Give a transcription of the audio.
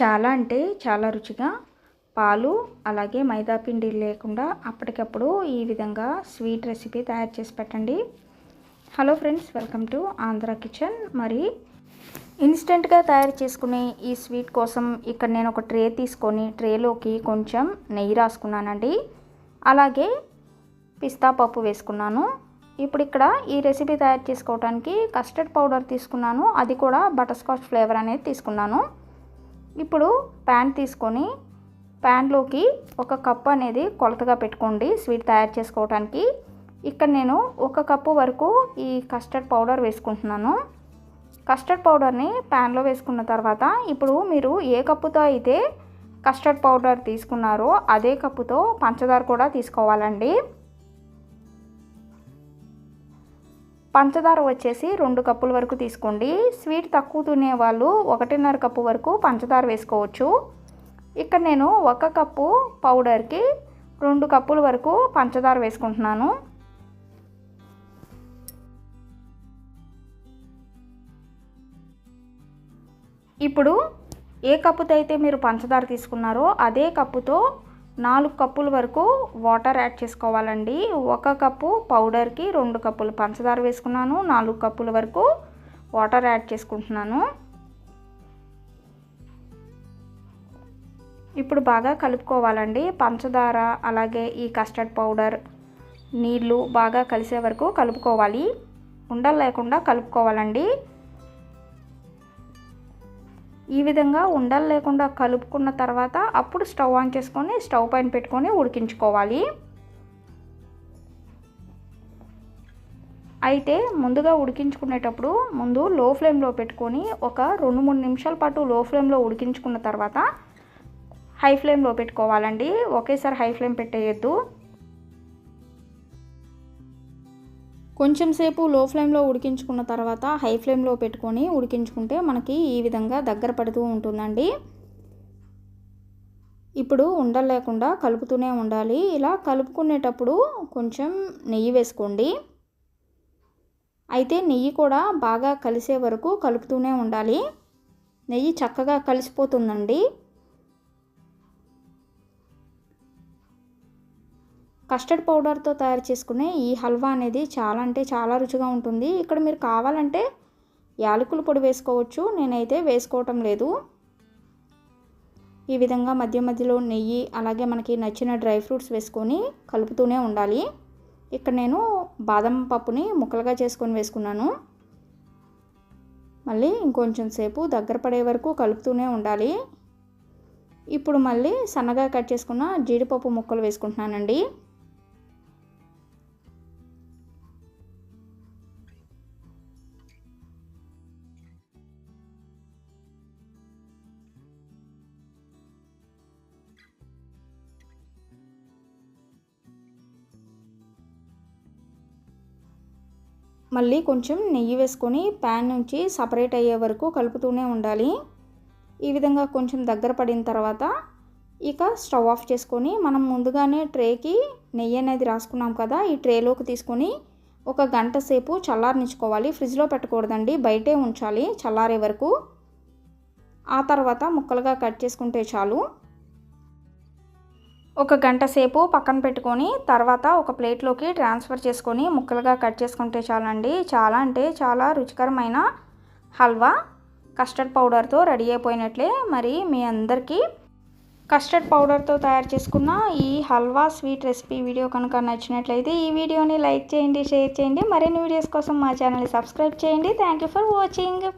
చాలా అంటే చాలా రుచిగా. పాలు అలాగే మైదా పిండి లేకుండా అప్పటికప్పుడు ఈ విధంగా స్వీట్ రెసిపీ తయారు చేసి పెట్టండి. Hello friends welcome to Andhra kitchen. మరి ఇన్స్టెంట్గా తయారు చేసుకునే ఈ స్వీట్ కోసం ఇక్కడ నేను ఒక ట్రే తీసుకొని ట్రేలోకి కొంచెం నెయ్యి రాసుకున్నానండి. అలాగే పిస్తా పప్పు వేసుకున్నాను. ఇప్పుడు ఇక్కడ ఈ రెసిపీ తయారు చేసుకోవడానికి కస్టర్డ్ పౌడర్ తీసుకున్నాను. అది కూడా బటర్ స్కాచ్ ఫ్లేవర్ అనేది తీసుకున్నాను. ఇప్పుడు ప్యాన్ తీసుకొని ప్యాన్లోకి ఒక కప్పు అనేది కొలతగా పెట్టుకోండి స్వీట్ తయారు చేసుకోవడానికి ఇక్కడ నేను ఒక కప్పు వరకు ఈ కస్టర్డ్ పౌడర్ వేసుకుంటున్నాను. కస్టర్డ్ పౌడర్ని ప్యాన్లో వేసుకున్న తర్వాత ఇప్పుడు మీరు ఏ కప్పుతో అయితే కస్టర్డ్ పౌడర్ తీసుకున్నారో అదే కప్పుతో పంచదార కూడా తీసుకోవాలండి. పంచదార వచ్చేసి రెండు కప్పుల వరకు తీసుకోండి. స్వీట్ తక్కువ తినే వాళ్ళు ఒకటిన్నర కప్పు వరకు పంచదార వేసుకోవచ్చు. ఇక్కడ నేను ఒక కప్పు పౌడర్కి రెండు కప్పుల వరకు పంచదార వేసుకుంటున్నాను. ఇప్పుడు ఏ కప్పుతో అయితే మీరు పంచదార తీసుకున్నారో అదే కప్పుతో నాలుగు కప్పుల వరకు వాటర్ యాడ్ చేసుకోవాలండి. ఒక కప్పు పౌడర్కి రెండు కప్పులు పంచదార వేసుకున్నాను. నాలుగు కప్పుల వరకు వాటర్ యాడ్ చేసుకుంటున్నాను. ఇప్పుడు బాగా కలుపుకోవాలండి. పంచదార అలాగే ఈ కస్టర్డ్ పౌడర్ నీళ్ళు బాగా కలిసే వరకు కలుపుకోవాలి. ఉండలు లేకుండా కలుపుకోవాలండి. ఈ విధంగా ఉండలు లేకుండా కలుపుకున్న తర్వాత అప్పుడు స్టవ్ ఆన్ చేసుకొని స్టవ్ పైన పెట్టుకొని ఉడికించుకోవాలి. అయితే ముందుగా ఉడికించుకునేటప్పుడు ముందు లో ఫ్లేమ్లో పెట్టుకొని ఒక రెండు మూడు నిమిషాల పాటు లో ఫ్లేమ్లో ఉడికించుకున్న తర్వాత హై ఫ్లేమ్లో పెట్టుకోవాలండి. ఒకేసారి హై ఫ్లేమ్ పెట్టేయద్దు. కొంచెం సేపు లో ఫ్లేమ్లో ఉడికించుకున్న తర్వాత హై ఫ్లేమ్లో పెట్టుకొని ఉడికించుకుంటే మనకి ఈ విధంగా దగ్గర పడుతూ ఉంటుందండి. ఇప్పుడు ఉండలు లేకుండా కలుపుతూనే ఉండాలి. ఇలా కలుపుకునేటప్పుడు కొంచెం నెయ్యి వేసుకోండి. అయితే నెయ్యి కూడా బాగా కలిసే వరకు కలుపుతూనే ఉండాలి. నెయ్యి చక్కగా కలిసిపోతుందండి. కస్టర్డ్ పౌడర్తో తయారు చేసుకునే ఈ హల్వా అనేది చాలా అంటే చాలా రుచిగా ఉంటుంది. ఇక్కడ మీరు కావాలంటే యాలకుల పొడి వేసుకోవచ్చు. నేనైతే వేసుకోవటం లేదు. ఈ విధంగా మధ్య మధ్యలో నెయ్యి అలాగే మనకి నచ్చిన డ్రై ఫ్రూట్స్ వేసుకొని కలుపుతూనే ఉండాలి. ఇక్కడ నేను బాదం పప్పుని ముక్కలుగా చేసుకొని వేసుకున్నాను. మళ్ళీ ఇంకొంచెం సేపు దగ్గర పడే వరకు కలుపుతూనే ఉండాలి. ఇప్పుడు మళ్ళీ సన్నగా కట్ చేసుకున్న జీడిపప్పు ముక్కలు వేసుకుంటున్నానండి. మళ్ళీ కొంచెం నెయ్యి వేసుకొని ప్యాన్ నుంచి సపరేట్ అయ్యే వరకు కలుపుతూనే ఉండాలి. ఈ విధంగా కొంచెం దగ్గర పడిన తర్వాత ఇక స్టవ్ ఆఫ్ చేసుకొని మనం ముందుగానే ట్రేకి నెయ్యి అనేది రాసుకున్నాం కదా ఈ ట్రేలోకి తీసుకొని ఒక గంట సేపు చల్లారనిచ్చుకోవాలి. ఫ్రిడ్జ్లో పెట్టకూడదండి బయటే ఉంచాలి చల్లారే వరకు. ఆ తర్వాత ముక్కలుగా కట్ చేసుకుంటే చాలు. ఒక గంట సేపు పక్కన పెట్టుకొని తర్వాత ఒక ప్లేట్లోకి ట్రాన్స్ఫర్ చేసుకొని ముక్కలుగా కట్ చేసుకుంటే చాలండి. చాలా అంటే చాలా రుచికరమైన హల్వా కస్టర్డ్ పౌడర్తో రెడీ అయిపోయినట్లే. మరి మీ అందరికీ కస్టర్డ్ పౌడర్తో తయారు చేసుకున్న ఈ హల్వా స్వీట్ రెసిపీ వీడియో కనుక నచ్చినట్లయితే ఈ వీడియోని లైక్ చేయండి షేర్ చేయండి. మరిన్ని వీడియోస్ కోసం మా ఛానల్ని సబ్స్క్రైబ్ చేయండి. Thank you for watching.